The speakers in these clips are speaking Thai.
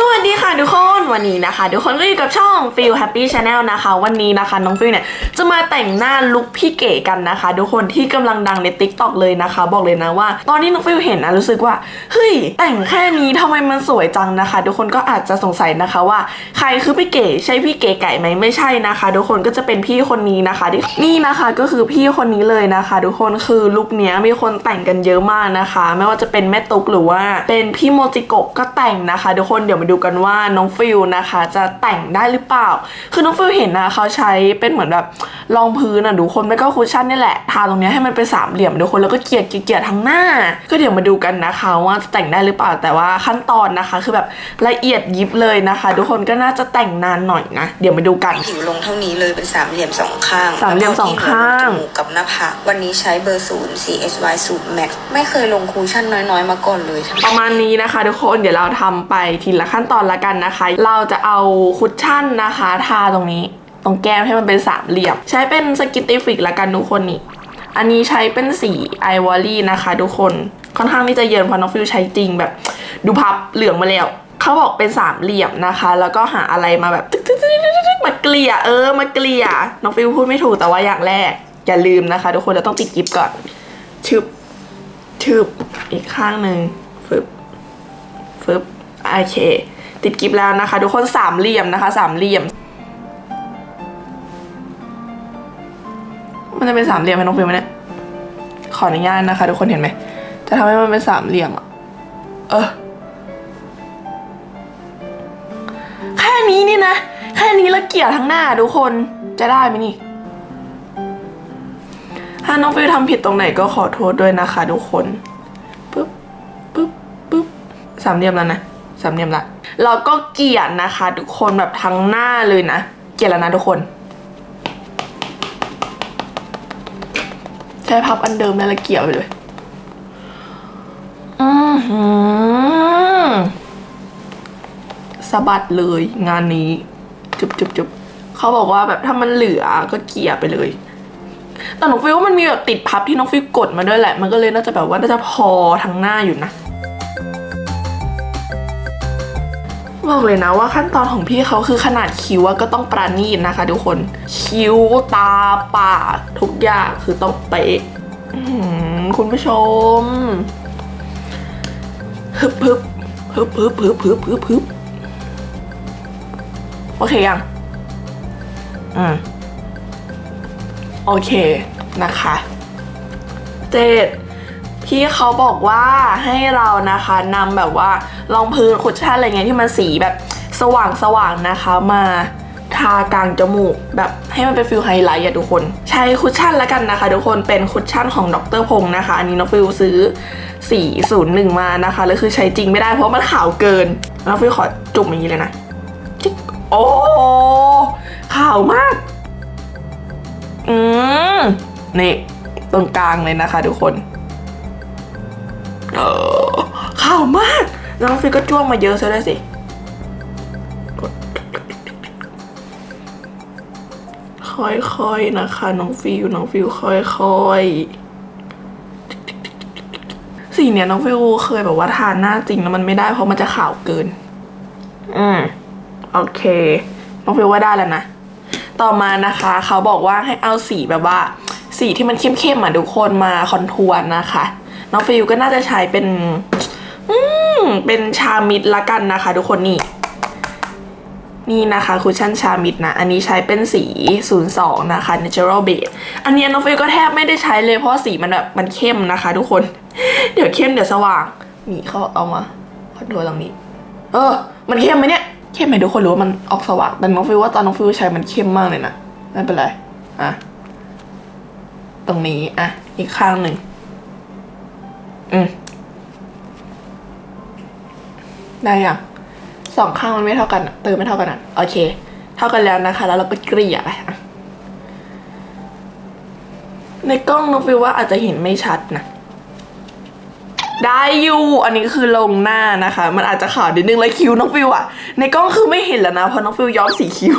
สวัสดีค่ะทุกคนวันนี้นะคะ ทุกคนก็อยู่กับช่อง Feel Happy Channel นะคะ วันนี้นะคะน้องฟิลเนี่ยจะมาแต่งหน้าลุคพี่เก๋กันนะคะ ทุกคนที่กำลังดังใน Tik t o อกเลยนะคะ บอกเลยนะว่า ตอนนี้น้องฟิลเห็นนะรู้สึกว่าเฮ้ยแต่งแค่นี้ทำไมมันสวยจังนะคะ ทุกคนก็อาจจะสงสัยนะคะว่า ใครคือพี่เก๋ใช่พี่เก๋ไก่ไหมไม่ใช่นะคะ ทุกคนก็จะเป็นพี่คนนี้นะคะที่นี่นะคะก็คือพี่คนนี้เลยนะคะ ทุกคนคือลุคเนี้ยมีคนแต่งกันเยอะมากนะคะ ไม่ว่าจะเป็นแม่ตุ๊กหรือว่าเป็นพี่โมจิโกะก็แต่งนะคะ ทุกคนเดี๋ยวมาดูกันว่าน้องฟิลนะคะ จะแต่งได้หรือเปล่า คือน้องฟิลเห็นนะเขาใช้เป็นเหมือนแบบ รองพื้นอะทุกคนไม่ก็คุชชั่นนี่แหละ ทาตรงเนี้ยให้มันเป็นสามเหลี่ยมทุกคนแล้วก็เกลี่ยเกลี่ยเกลี่ยทั้งหน้า ก็เดี๋ยวมาดูกันนะคะว่าจะแต่งได้หรือเปล่าแต่ว่าขั้นตอนนะคะ คือแบบละเอียดยิบเลยนะคะ ทุกคนก็น่าจะแต่งนานหน่อยนะ เดี๋ยวมาดูกันผิวลงเท่านี้เลยเป็นสามเหลี่ยมสองข้างสามเหลี่ยมสองข้างแล้วก็ที่หัวจมูกกับหน้าผากวันนี้ใช้เบอร์ศูนย์ CSY ศูนย์แม็กไม่เคยลงคูชั่นน้อยๆ มาก่อนเลย ประมาณนี้นะคะทุกคนเดี๋ยวเราทำไปทีละขั้นตอนละกันนะคะ เราจะเอาคุชชั่นนะคะ ทาตรงนี้ ตรงแก้มให้มันเป็นสามเหลี่ยม ใช้เป็นสกิตติฟิกละกันทุกคนนี่ อันนี้ใช้เป็นสีไอวอรี่นะคะทุกคน ค่อนข้างที่จะเยินเพราะน้องฟิวใช้จริงแบบ ดูพับเหลืองมาแล้วเขาบอกเป็นสามเหลี่ยมนะคะ แล้วก็หาอะไรมาแบบมาเกลี่ยเออมาเกลี่ยน้องฟิวพูดไม่ถูกแต่ว่าอย่างแรก อย่าลืมนะคะ ทุกคนเราต้องติดกิฟก่อนชึบชึบอีกข้างหนึ่งฟึบฟึบโอเค ติดกิฟแล้วนะคะ ทุกคนสามเหลี่ยมนะคะสามเหลี่ยม มันจะเป็นสามเหลี่ยมไหมน้องฟิลมเนี่ย ขออนุญาตนะคะ ทุกคนเห็นไหม จะทำให้มันเป็นสามเหลี่ยมอะเออ แค่นี้นี่นะ แค่นี้แล้วเกลี่ยทั้งหน้าทุกคน จะได้ไหมนี่ ถ้าน้องฟิลทำผิดตรงไหนก็ขอโทษด้วยนะคะทุกคนปึ๊บปึ๊บปึ๊บสามเหลี่ยมแล้วนะสามเหลี่ยมละ เราก็เกลี่ยนะคะ ทุกคนแบบทั้งหน้าเลยนะ เกลี่ยแล้วนะทุกคน ใช้พับอันเดิมแล้วละเกี่ยวไปเลย อือหือสะบัดเลยงานนี้ จุบจุบจุบเขาบอกว่าแบบถ้ามันเหลือก็เกลี่ยไปเลย แต่น้องฟิวว่ามันมีแบบติดพับที่น้องฟิวกดมาด้วยแหละ มันก็เลยน่าจะแบบว่าน่าจะพอทั้งหน้าอยู่นะ บอกเลยนะว่าขั้นตอนของพี่เขาคือขนาดคิ้วก็ต้องปราณีตนะคะ ทุกคน คิ้วตาปากทุกอย่างคือต้องเป๊ะคุณผู้ชมฮึบฮึบฮึบฮึบฮึบฮึบฮึบฮึบโอเคยังอืมโอเคนะคะเจ็ด พี่เขาบอกว่าให้เรานะคะนำแบบว่ารองพื้นคุชชั่นอะไรเงี้ยที่มันสีแบบสว่างสว่างๆนะคะ มาทากลางจมูก แบบให้มันเป็นฟิลไฮไลท์อะทุกคน ใช้คุชชั่นแล้วกันนะคะ ทุกคนเป็นคุชชั่นของดรพงศ์นะคะ อันนี้น้องฟิลซื้อ 401 มานะคะแล้วคือใช้จริงไม่ได้เพราะมันขาวเกินน้องฟิลขอจุ่มอย่างนี้เลยนะโอ้ขาวมาก อืมนี่ตรงกลางเลยนะคะทุกคน เออข่าวมากน้องฟิลก็จ้วงมาเยอะซะด้วยสิค่อยๆนะคะ น้องฟิลน้องฟิลค่อยๆสีเนี้ยน้องฟิลเคยแบบว่าทานหน้าจริงแล้วมันไม่ได้เพราะมันจะขาวเกิน อืมโอเค น้องฟิลว่าได้แล้วนะ ต่อมานะคะ เขาบอกว่าให้เอาสีแบบว่า สีที่มันเข้มๆอะทุกคนมาคอนทัวร์นะคะ น้องฟิลก็น่าจะใช้เป็น อืมเป็นชามิดละกันนะคะ ทุกคนนี่ นี่นะคะคุชชั่นชามิดนะ อันนี้ใช้เป็นสี 02 นะคะ natural base อันนี้น้องฟิลก็แทบไม่ได้ใช้เลยเพราะสีมันแบบมันเข้มนะคะ ทุกคน เดี๋ยวเข้มเดี๋ยวสว่างนี่เขาเอามาคอนทัวร์ตรงนี้ เออ มันเข้มไหมเนี่ย เข้มไหมทุกคนรือว่ามันออกสว่างแต่น้องฟิลว่าตอนน้องฟิลใช้มันเข้มมากเลยนะไม่เป็นไร อะ ตรงนี้ อะ อีกข้างหนึ่ง อืมได้ยังสองข้างมันไม่เท่ากันอะเติมไม่เท่ากันอะโอเค เท่ากันแล้วนะคะ แล้วเราก็เกลี่ยไปอะในกล้องน้องฟิลว่าอาจจะเห็นไม่ชัดนะ ได้อยู่ อันนี้คือลงหน้านะคะ มันอาจจะขาวนิดนึงแล้วคิ้วน้องฟิวอะในกล้องคือไม่เห็นแล้วนะ เพราะน้องฟิวย้อมสีคิ้ว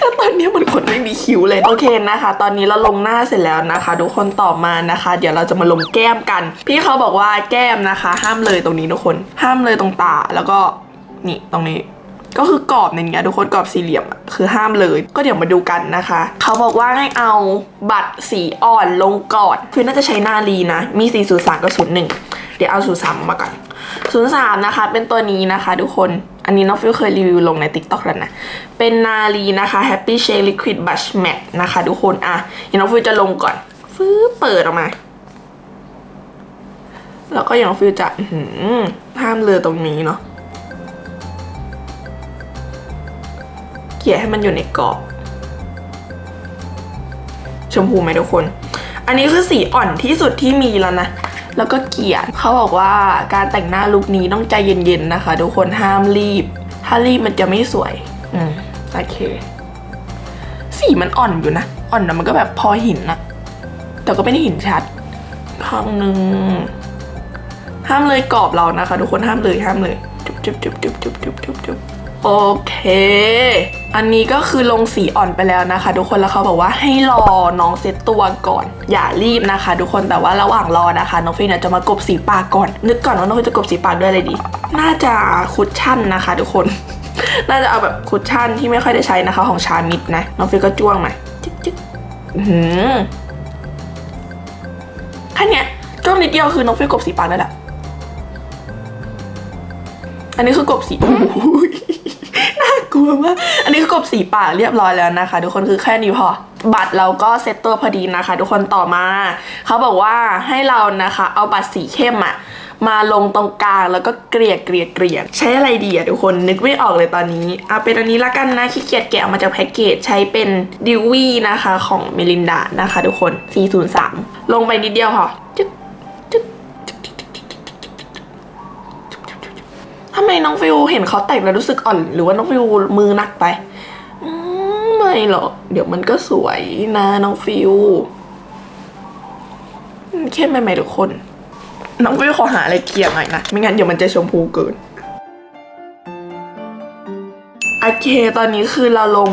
แล้วตอนนี้มันคนไม่มีคิ้วเลย โอเคนะคะ ตอนนี้เราลงหน้าเสร็จแล้วนะคะ ทุกคนต่อมานะคะ เดี๋ยวเราจะมาลงแก้มกัน พี่เขาบอกว่าแก้มนะคะ ห้ามเลยตรงนี้ทุกคน ห้ามเลยตรงตาแล้วก็นี่ตรงนี้ก็คือกรอบในเนี้ยทุกคนกรอบสี่เหลี่ยมคือห้ามเลย ก็เดี๋ยวมาดูกันนะคะ เขาบอกว่าให้เอาบัตรสีอ่อนลงก่อนคือน่าจะใช้นาลีนะ มี 403 กับ 01 เดี๋ยวเอา 03 มาก่อน 03 นะคะ เป็นตัวนี้นะคะทุกคน อันนี้น้องฟิวเคยรีวิวลงใน TikTok แล้วนะ เป็นนาลีนะคะ Happy Shake Liquid Brush Matte นะคะทุกคน อะเดี๋ยวน้องฟิวจะลงก่อน ฟื้อเปิดออกมา แล้วก็อย่างน้องฟิวจะหืห้ามเลือตรงนี้เนาะ เกลี่ยให้มันอยู่ในกรอบ ชมพูไหมทุกคน อันนี้คือสีอ่อนที่สุดที่มีแล้วนะ แล้วก็เกลียดเขาบอกว่าการแต่งหน้าลุคนี้ต้องใจเย็นๆนะคะ ทุกคนห้ามรีบ ถ้ารีบมันจะไม่สวย อืมโอเค สีมันอ่อนอยู่นะ อ่อนแต่มันก็แบบพอหินนะแต่ก็ไม่ได้หินชัดข้างหนึ่งห้ามเลยกรอบเรานะคะ ทุกคนห้ามเลยห้ามเลยจุบจุบจุบจุบจุบจุบจุบ โอเค อันนี้ก็คือลงสีอ่อนไปแล้วนะคะ ทุกคนแล้วเขาบอกว่าให้รอน้องเซตตัวก่อน อย่ารีบนะคะ ทุกคนแต่ว่าระหว่างรอนะคะ น้องฟินเนี่ยจะมากบสีปากก่อน นึกก่อนว่าน้องฟินจะกบสีปากด้วยอะไรดี น่าจะคุชชั่นนะคะ ทุกคน น่าจะเอาแบบคุชชั่นที่ไม่ค่อยได้ใช้นะคะ ของชามิดนะ น้องฟินก็จ้วงมาจิ๊กจิ๊กอื้อหือแค่เนี้ยจ้วงนิดเดียวคือน้องฟินกบสีปากได้แหละอันนี้คือกบสี น่ากลัวมาก อันนี้คือกบสีปากเรียบร้อยแล้วนะคะ ทุกคนคือแค่นี้พอ บัตรเราก็เซตตัวพอดีนะคะ ทุกคนต่อมา เขาบอกว่าให้เรานะคะ เอาบัตรสีเข้มอะมาลงตรงกลางแล้วก็เกลี่ยเกลี่ยเกลี่ยใช้อะไรดีอะทุกคนนึกไม่ออกเลยตอนนี้เอาเป็นอันนี้ละกันนะขี้เกียจแกะออกมาจากแพ็กเกจใช้เป็นดิวี่นะคะของเมลินดานะคะ ทุกคน 403 ลงไปนิดเดียวพอจึ๊กจึ๊ก ทำไมน้องฟิวเห็นเขาแต่งแล้วรู้สึกอ่อน หรือว่าน้องฟิวมือหนักไปไม่หรอก เดี๋ยวมันก็สวยนะน้องฟิวเข้มไปไหมทุกคน น้องฟิวขอหาอะไรเกลี่ยหน่อยนะ ไม่งั้นเดี๋ยวมันจะชมพูเกินโอเค ตอนนี้คือเราลง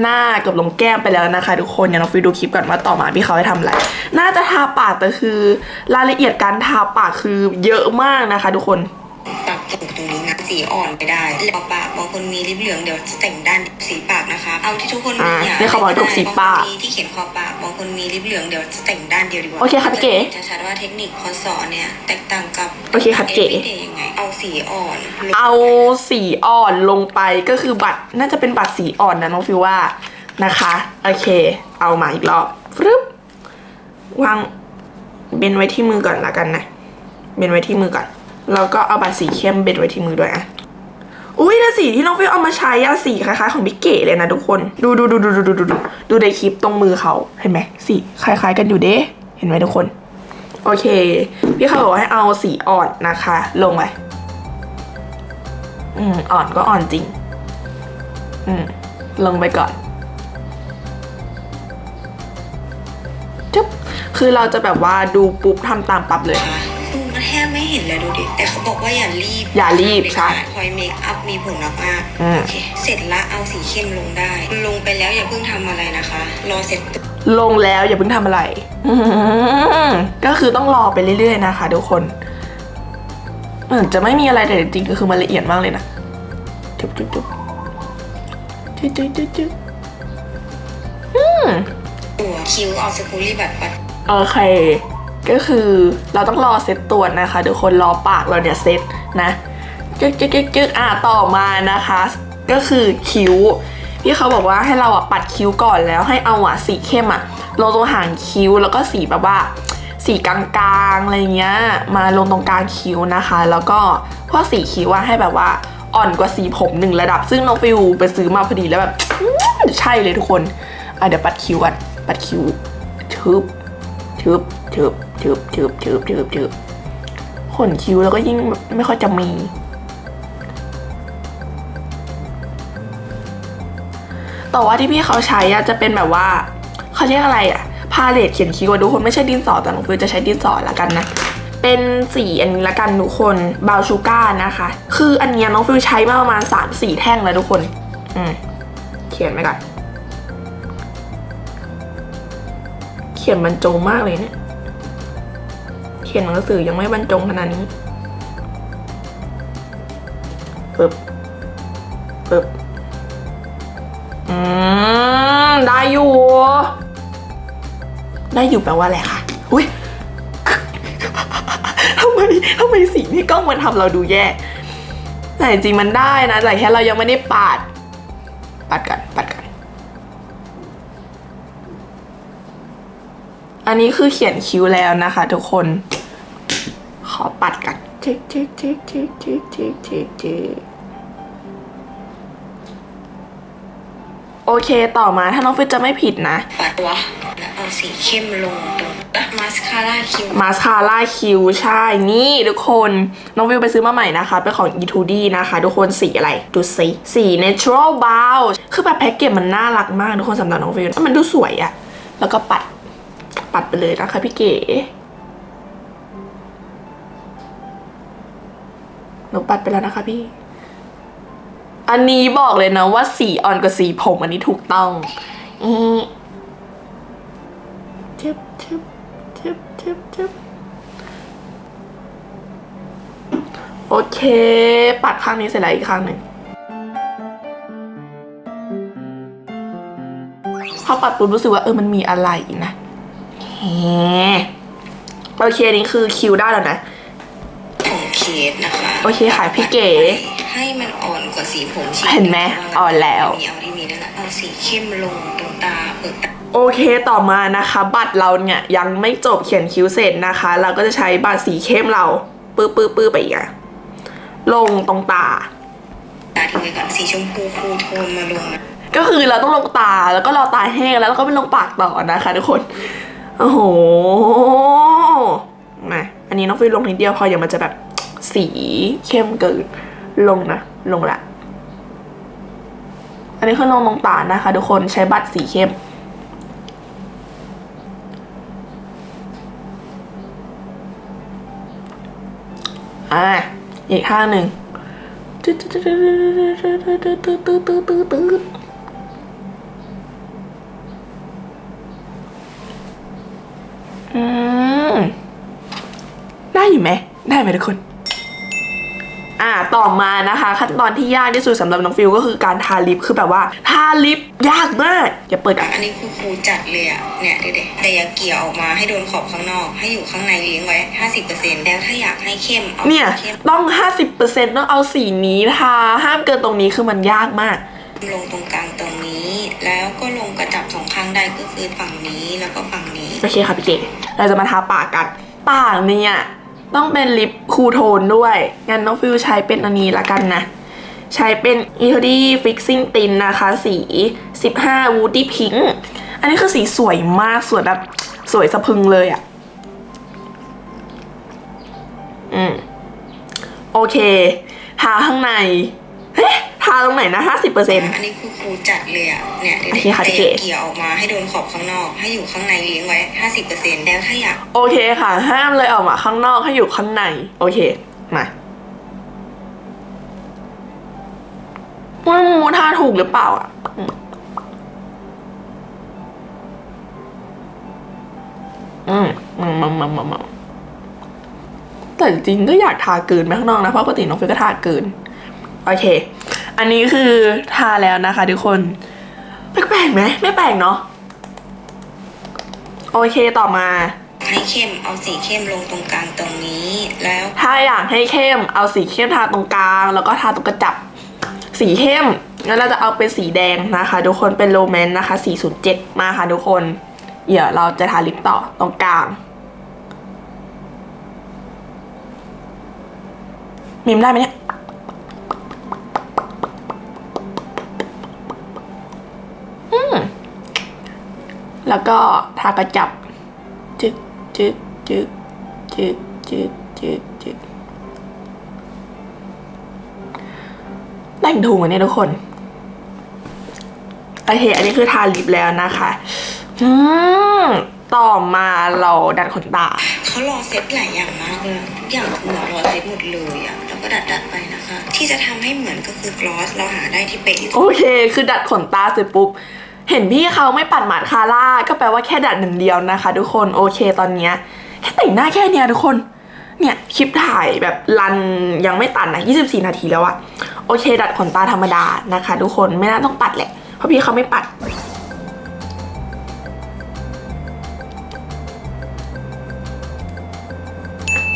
หน้ากับลงแก้มไปแล้วนะคะ ทุกคนเดี๋ยวน้องฟิวดูคลิปก่อนว่าต่อมาพี่เขาให้ทำอะไร น่าจะทาปากแต่คือ รายละเอียดการทาปากคือเยอะมากนะคะ ทุกคน ปรับตรงตรงนี้นะสีอ่อนไปได้แล้วปากบางคนมีลิปเหลืองเดี๋ยวจะแต่งด้านสีปากนะคะ เอาที่ทุกคนมีอ่าอะนี่เขาบอกกบสีปากบงคนมีที่เขียนขอบปากบางคนมีลิปเหลืองเดี๋ยวจะแต่งด้านเดียวดีกว่าโอเคค่ะพี่เก๋จะชัดว่าเทคนิคคอสอนเนี่ยแตกต่างกับโอเคค่ะพี่เก๋ everyday ยังไงเอาสีอ่อนลงเอาสีอ่อนลงไปก็คือบัตรน่าจะเป็นบัตรสีอ่อนนะน้องฟิวว่านะคะโอเค เอามาอีกรอบฟรึบวางเบนไว้ที่มือก่อนละกันนะเบนไว้ที่มือก่อน แล้วก็เอาบัตรสีเข้มเบนไว้ที่มือด้วยอะอุ้ยแต่สีที่น้องฟิวเอามาใช้อะสีคล้ายๆของพี่เก๋เลยนะทุกคน ดูดูดูดูดูดูดูดูดูในคลิปตรงมือเขาเห็นไหมสีคล้าย ๆ กันอยู่เด้ เห็นไหมทุกคน โอเค พี่เขาบอกให้เอาสีอ่อนนะคะ ลงไปอืมอ่อนก็อ่อนจริง อืมลงไปก่อนจุ๊บคือเราจะแบบว่าดูปุ๊บทำตามปั๊บเลย ไม่เห็นเลยดูดิ แต่เขาบอกว่าอย่ารีบอย่ารีบใช่ คอยเมคอัพมีผลมากๆอืม โอเค เสร็จละเอาสีเข้มลงได้ ลงไปแล้วอย่าเพิ่งทำอะไรนะคะ รอเสร็จตัวลงแล้วอย่าเพิ่งทำอะไรอืมก็คือต้องรอไปเรื่อยๆนะคะทุกคนเหมือนจะไม่มีอะไรแต่จริงๆก็คือมันละเอียดมากเลยนะจุ๊บจุ๊บจุ๊บจุ๊บจุ๊บจุ๊บจุ๊บอืม ตัวคิ้วเอาสกูรี่บัตรปัดโอเค ก็คือเราต้องรอเซตตัวนะคะทุกคนรอปากเราเนี่ยเซตนะจึ๊กจึ๊กจึ๊กจึ๊กอะต่อมานะคะ ก็คือคิ้วพี่เขาบอกว่าให้เราอะปัดคิ้วก่อนแล้วให้เอาอะสีเข้มอะลงตรงหางคิ้วแล้วก็สีแบบว่าสีกลางๆอะไรเงี้ยมาลงตรงกลางคิ้วนะคะ แล้วก็พวกสีคิ้วว่าให้แบบว่าอ่อนกว่าสีผมหนึ่งระดับ ซึ่งน้องฟิวไปซื้อมาพอดีแล้วแบบใช่เลยทุกคนอะเดี๋ยวปัดคิ้วก่อนปัดคิ้วชึบชืบชืบ ชืบชืบชืบชืบชืบขนคิ้วแล้วก็ยิ่งแบบไม่ค่อยจะมี แต่ว่าที่พี่เขาใช้อะจะเป็นแบบว่าเขาเรียกอะไรอะพาเลตเขียนคิ้วอะทุกคนไม่ใช่ดินสอแต่น้องฟิวจะใช้ดินสอละกันนะเป็นสีอันนี้ละกันทุกคนบาวชูก้านะคะ คืออันนี้น้องฟิวใช้มาประมาณ 3 4 แท่งแล้วทุกคน อืม เขียนไปก่อน เขียนบรรจงมากเลยเนี่ย เขียนหนังสือยังไม่บรรจงขนาดนี้ปึบปึบอืม ได้อยู่ ได้อยู่แปลว่าอะไรคะอุ้ยทำไมทำไมสีนี่กล้องมันทำเราดูแย่ แต่จริงมันได้นะ แต่แค่เรายังไม่ได้ปาดปัดกันปัดกัน อันนี้คือเขียนคิ้วแล้วนะคะทุกคน กันเช็คเช็คเช็คเช็คเช็คเช็คเช็คเช็คโอเคต่อมาถ้าน้องฟิตจะไม่ผิดนะ ปัดวะแล้วเอาสีเข้มลงตรงมาสคาร่าคิ้วมาสคาร่าคิวใช่ นี่ทุกคน น้องวิวไปซื้อมาใหม่นะคะ เป็นของ e 2 d นะคะ ทุกคนสีอะไร ดูสิสี natural brown คือแบบแพ็กเกจมันน่ารักมาก ทุกคนสำหรับน้องวิวมันดูสวยอะแล้วก็ปัด ปัดไปเลยนะคะพี่เก๋ หนูปัดไปแล้วนะคะพี่ อันนี้บอกเลยนะว่าสีอ่อนกว่าสีผมอันนี้ถูกต้องอีทึบทึบทึบทึบทึบโอเค ปัดข้างนี้เสร็จแล้วอีกข้างหนึ่งพอปัดปุ๊บรู้สึกว่าเออมันมีอะไรนะแฮโอเคนี่คือคิวได้แล้วนะ ของเคสนะคะโอเคค่ะพี่เก๋ ให้มันอ่อนกว่าสีผมสีเห็นไหมอ่อนแล้ว มีเอาที่มีนั่นแหละเอาสีเข้มลงตรงตาเปิดตาโอเคต่อมานะคะ บัตรเราเนี่ยยังไม่จบเขียนคิ้วเสร็จนะคะ เราก็จะใช้บัตรสีเข้มเราปื้อปื้อปื้อไปอีกอะลงตรงตา ตาทิ้งไว้ก่อนสีชมพูคูลโทนมาลงนะก็คือเราต้องลงตาแล้วก็รอตาแห้งแล้วเราก็ไปลงปากต่อนะคะทุกคนโอ้โหมาอันนี้น้องฟิลลงนิดเดียวพออย่างมันจะแบบ สีเข้มเกินลงนะลงละอันนี้คือลงตรงตานะคะทุกคนใช้บัตรสีเข้ม อ่า อีกข้างหนึ่งได้อยู่ไหม ได้ไหมทุกคน อ่าต่อมานะคะขั้นตอนที่ยากที่สุดสำหรับน้องฟิลก็คือการทาลิปคือแบบว่าทาลิปยากมากอย่าเปิดอะอันนี้คือครูจัดเลยอะเนี่ยเด็กๆแต่อย่าเกี่ยวออกมาให้โดนขอบข้างนอก ให้อยู่ข้างในเลี้ยงไว้ 50%แล้วถ้าอยากให้เข้มเอาเนี่ยเข้มต้อง 50%ต้องเอาสีนี้ทาห้ามเกินตรงนี้คือมันยากมาก ลงตรงกลางตรงนี้ แล้วก็ลงกระจับสองข้างได้ก็คือฝั่งนี้แล้วก็ฝั่งนี้โอเคค่ะพี่เก๋เราจะมาทาปากกันปากเนี่ย ต้องเป็นลิปคูลโทนด้วย งั้นน้องฟิวใช้เป็นอันนี้ละกันนะ ใช้เป็น e t o d y Fixing Tint นะคะ สี 15 Woody Pink อันนี้คือสีสวยมาก สวยแบบสวยสะพึงเลยอะ่ะ อืม โอเค ทาข้างใน เฮ้ทาตรงไหนนะ50%อันนี้คือครูจัดเลยอะเนี่ยเด็กโอเคๆค่ะแต่พี่อเก๋ย่าเกี่ยวออกมาให้โดนขอบข้างนอก ให้อยู่ข้างในเลี้ยงไว้50%แล้วถ้าอยาก โอเคค่ะ ห้ามเลยออกมาข้างนอกให้อยู่ข้างใน โอเค มาว่ามูท่าถูกหรือเปล่าอะอืมอืมอืมอืมอืมอืมแต่จริงๆก็อยากทาเกินไปข้างนอกนะ เพราะปกติน้องเฟยก็ทาเกิน โอเค อันนี้คือทาแล้วนะคะทุกคนแปลกๆไหมไม่แปลกเนาะโอเคต่อมาให้เข้มเอาสีเข้มลงตรงกลางตรงนี้แล้ว ถ้าอยากให้เข้มเอาสีเข้มทาตรงกลาง แล้วก็ทาตรงกระจับ สีเข้มงั้นเราจะเอาเป็นสีแดงนะคะ ทุกคนเป็นโรแมนต์นะคะ 407 มาค่ะทุกคน เดี๋ยวเราจะทาลิปต่อตรงกลางมิมได้ไหมเนี่ย แล้วก็ทากระจับจึกจึกจึกจึกจึกจึกจึกแต่งถูกอะเนี่ยทุกคนโอเคอันนี้คือทาลิปแล้วนะคะอืมต่อมาเราดัดขนตาเขารอเซตหลายอย่างมากเลยทุกอย่างคือเหมือนรอเซตหมดเลยอะแล้วก็ดัดดัดๆไปนะคะ ที่จะทำให้เหมือนก็คือกลอสเราหาได้ที่เป๊ะที่สุดโอเค คือดัดขนตาเสร็จปุ๊บ เห็นพี่เขาไม่ปัดหมาดคาร่าก็แปลว่าแค่ดัดหนึ่งเดียวนะคะ ทุกคนโอเคตอนเนี้ยแค่แต่งหน้าแค่เนี้ยทุกคนเนี่ยคลิปถ่ายแบบรันยังไม่ตัดนะ24 นาทีแล้วอะโอเค ดัดขนตาธรรมดานะคะ ทุกคนไม่น่าต้องปัดแหละ เพราะพี่เขาไม่ปัด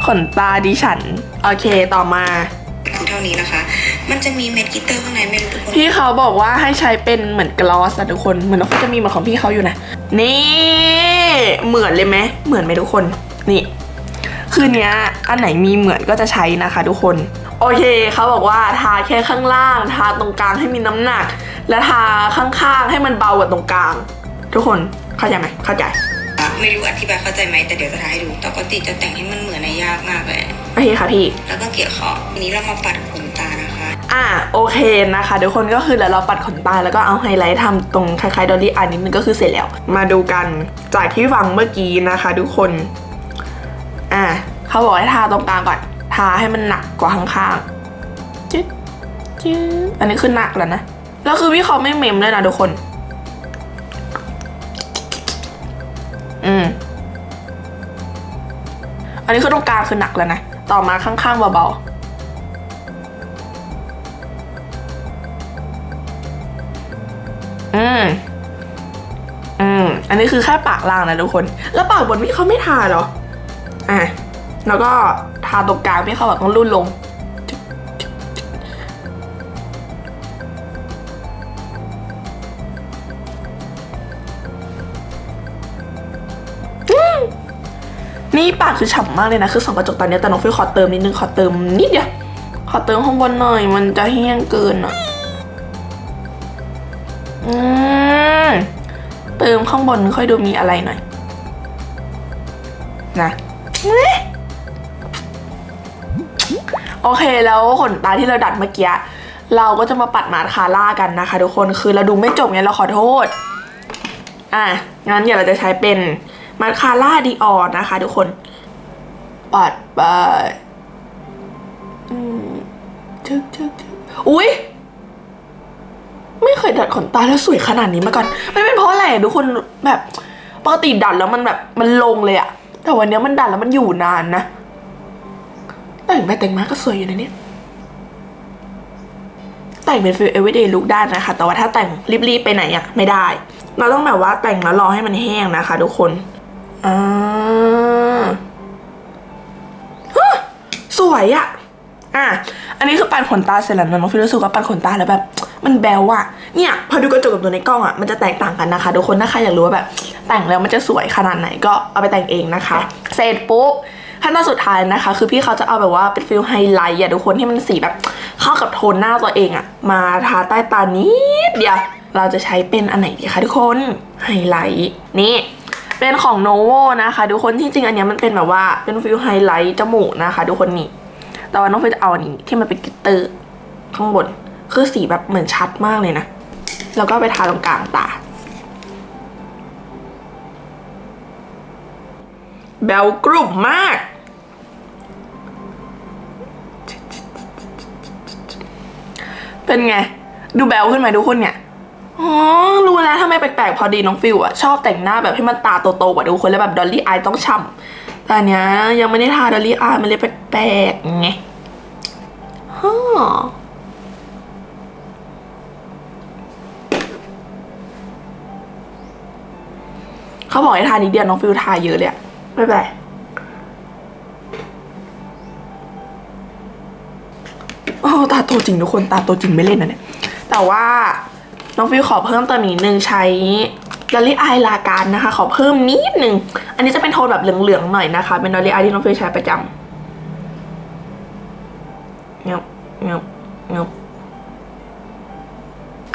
ขนตาดิฉัน โอเคต่อมาคือเท่านี้นะคะ มันจะมีเม็ดกลิตเตอร์ข้างในไม่รู้ทุกคนพี่เขาบอกว่าให้ใช้เป็นเหมือนกลอสอะทุกคนเหมือนน้องฟิวจะมีเหมือนของพี่เขาอยู่นะ นี่ เหมือนเลยไหมเหมือนไหมทุกคนนี่ คืนนี้ยอันไหนมีเหมือนก็จะใช้นะคะ ทุกคน โอเคเขาบอกว่าทาแค่ข้างล่าง ทาตรงกลางให้มีน้ำหนัก และทาข้างๆให้มันเบากว่าตรงกลาง ทุกคนเข้าใจไหมเข้าใจไม่รู้อธิบายเข้าใจไหมแต่เดี๋ยวจะทายให้ดูปกติจะแต่งให้มันเหมือนในยากมากเลยโอเคค่ะพี่ แล้วก็เกี่ยวขอบทีนี้เรามาปัดขนตานะคะ อะโอเคนะคะทุกคนก็คือแล้วเราปัดขนตาแล้วก็เอาไฮไลท์ทำตรงคล้ายๆดอลลี่อายนิดนึงก็คือเสร็จแล้ว มาดูกันจากที่ฟังเมื่อกี้นะคะ ทุกคนอะเขาบอกให้ทาตรงกลางก่อน ทาให้มันหนักกว่าข้างๆจึ๊ดจึ๊ดอันนี้คือหนักแล้วนะแล้วคือพี่เขาไม่เมมเลยนะทุกคน อืม อันนี้คือตรงกลางคือหนักแล้วนะ ต่อมาข้างๆเบาๆ อืมอืมอันนี้คือแค่ปากล่างนะทุกคน แล้วปากบนพี่เขาไม่ทาเหรอ อะ แล้วก็ทาตรงกลางพี่เขาแบบต้องรุ่นลง นี่ปากคือฉ่ำมากเลยนะ คือสองกระจกตอนนี้แต่น้องฟิวขอเติมนิดนึง ขอเติมนิดเดียว ขอเติมข้างบนหน่อย มันจะแห้งเกินอะ อืมเติมข้างบนค่อยดูมีอะไรหน่อย นะโอเคแล้วขนตาที่เราดัดเมื่อกี้เราก็จะมาปัดมาคาร่ากันนะคะทุกคนคือเราดูไม่จบไงเราขอโทษ อะงั้นเดี๋ยวเราจะใช้เป็นมาคาร่าดีออนนะคะทุกคน ปัดไปอืมทึกทึกทึกอุ้ย ไม่เคยดัดขนตาแล้วสวยขนาดนี้มาก่อนไม่เป็นเพราะอะไรทุกคนแบบปกติดัดแล้วมันแบบมันลงเลยอะแต่วันนี้มันดัดแล้วมันอยู่นานนะแต่งไปแต่งมาก็สวยอยู่นะเนี่ยแต่งเป็นฟิล everyday look ได้นะคะ แต่ว่าถ้าแต่งรีบๆไปไหนอะไม่ได้ เราต้องแบบว่าแต่งแล้วรอให้มันแห้งนะคะ ทุกคนอ่าสวยอะ อะ อันนี้คือปัดขนตาเสร็จแล้วน้องฟิลรู้สึกว่าปัดขนตาแล้วแบบ มันแบวอะเนี่ย พอดูกระจกกับตัวในกล้องอะมันจะแตกต่างกันนะคะทุกคนถ้าใครอยากรู้ว่าแบบ แต่งแล้วมันจะสวยขนาดไหนก็เอาไปแต่งเองนะคะ เสร็จปุ๊บขั้นตอนสุดท้ายนะคะ คือพี่เขาจะเอาแบบว่าเป็นฟิลไฮไลท์อะทุกคนที่มันสีแบบเข้ากับโทนหน้าตัวเองอะมาทาใต้ตานิดเดียวเราจะใช้เป็นอันไหนดีคะทุกคนไฮไลท์นี่เป็นของ Novo นะคะทุกคนที่จริงอันนี้มันเป็นแบบว่าเป็นฟิลไฮไลท์จมูกนะคะทุกคนนี่ แต่ว่าน้องเฟยจะเอาอันนี้ที่มันเป็นกิตเตอร์ข้างบน คือสีแบบเหมือนชัดมากเลยนะ แล้วก็ไปทาตรงกลางตา แบลกรุบมาก เป็นไง ดูแบลขึ้นไหมทุกคนเนี่ยอ๋อ รู้แล้วทำไมแปลกๆ พอดีน้องฟิวอะชอบแต่งหน้าแบบให้มันตาโตๆกว่าทุกคนแล้วแบบดอลลี่อายต้องฉ่ำ แต่อันเนี้ยยังไม่ได้ทาดอลลี่อายมันเลยแปลกๆไงฮ่าเขาบอกให้ทานิดเดียวน้องฟิวทาเยอะเลยอะไม่เป็นไรโอ้ตาโตจริงทุกคนตาโตจริงไม่เล่นนะเนี่ย แต่ว่าน้องฟิวขอเพิ่มเติมอีกนิดนึงใช้ ดอลลี่อายลาการนะคะ ขอเพิ่มนิดนึงอันนี้จะเป็นโทนแบบเหลืองๆหน่อยนะคะ เป็นดอลลี่อายที่น้องฟิวใช้ประจำเงียบเงียบเงียบ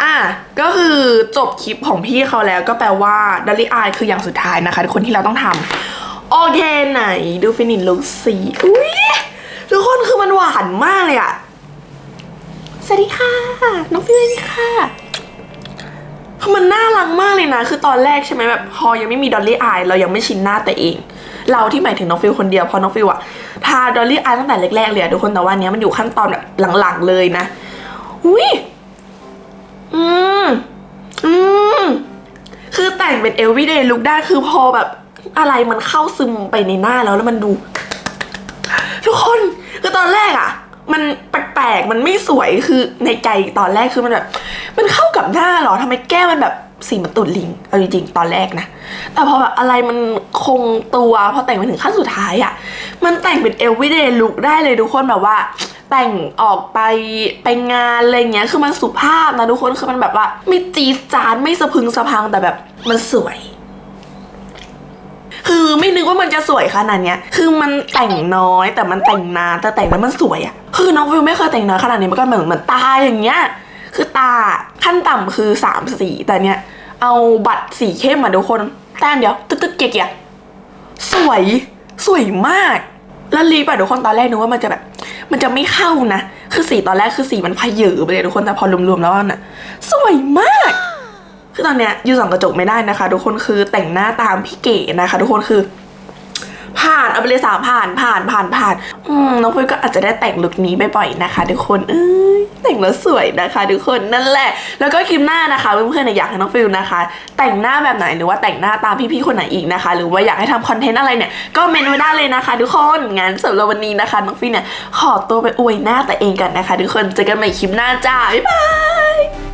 อะก็คือจบคลิปของพี่เขาแล้วก็แปลว่าดอลลี่อายคืออย่างสุดท้ายนะคะคนที่เราต้องทำโอเคไหนดูฟินิชลุคสีอุ้ยทุกคนคือมันหวานมากเลยอะสวัสดีค่ะ น้องฟิวเองค่ะ คือมันน่ารักมากเลยนะ คือตอนแรกใช่ไหมแบบพอยังไม่มีดอลลี่อายเรายังไม่ชินหน้าแต่เอง เราที่หมายถึงน้องฟิวคนเดียวเพอน้องฟิวอะทาดอลลี่อายตั้งแต่แรกๆเลยอะทุกคนแต่ว่าอันเนี้ยมันอยู่ขั้นตอนแบบหลังๆเลยนะอุ้ยอืมอืมคือแต่งเป็น everyday look ได้คือพอแบบอะไรมันเข้าซึมไปในหน้าแล้วแล้วมันดู ทุกคนคือตอนแรกอะ มันแปลกๆ มันไม่สวยคือในใจตอนแรกคือมันแบบ มันเข้ากับหน้าเหรอทำไมแก้มมันแบบสีมันตุดลิงเอาจริงๆตอนแรกนะ แต่พอแบบอะไรมันคงตัวพอแต่งไปถึงขั้นสุดท้ายอะ่ะ มันแต่งเป็น everyday look ได้เลยทุกคนแบบว่า แต่งออกไปไปงานอะไรเงี้ยคือมันสุภาพนะทุกคนคือมันแบบว่า ไม่จี๊ดจาดไม่สะพึงสะพังแต่แบบมันสวยคือไม่นึกว่ามันจะสวยขนาดเนี้ย คือมันแต่งน้อยแต่มันแต่งนานแต่แต่งแล้วมันสวยอะ คือน้องวิวไม่เคยแต่งหน้อยขนาดนี้มันก็เหมือนเหมือนตาอย่างเงี้ย คือตาขั้นต่ำคือสามสีแต่เนี้ยเอาบัตรสีเข้มมาทุกคนแต้มเดียวตึ๊ดตึ๊ดเกียกๆสวยสวยมาก แล้วลิปอะทุกคนตอนแรกนึกว่ามันจะแบบ มันจะไม่เข้านะคือสีตอนแรกคือสีมันพเยอไปเลยทุกคนแต่พอรวมๆแล้วน่ะสวยมาก คือตอนเนี้ยยูส่องกระจกไม่ได้นะคะ ทุกคนคือแต่งหน้าตามพี่เก๋นะคะ ทุกคนคือ ผ่านเอาไปเลยสามผ่านผ่านผ่านผ่านน้องฟิวก็อาจจะได้แต่งลุคนี้บ่อยๆนะคะ ทุกคนเอ้ยแต่งแล้วสวยนะคะ ทุกคนนั่นแหละ แล้วก็คลิปหน้านะคะเพื่อนๆเนี่ยอยากให้น้องฟิวนะคะ แต่งหน้าแบบไหนหรือว่าแต่งหน้าตามพี่ๆคนไหนอีกนะคะ หรือว่าอยากให้ทำคอนเทนต์อะไรเนี่ยก็เมนไว้ได้เลยนะคะ ทุกคนงั้นสำหรับวันนี้นะคะน้องฟิวเนี่ยขอตัวไปอวยหน้าแตัวเองกันนะคะ ทุกคนเจอกันใหม่คลิปหน้าจ้าบ๊ายบาย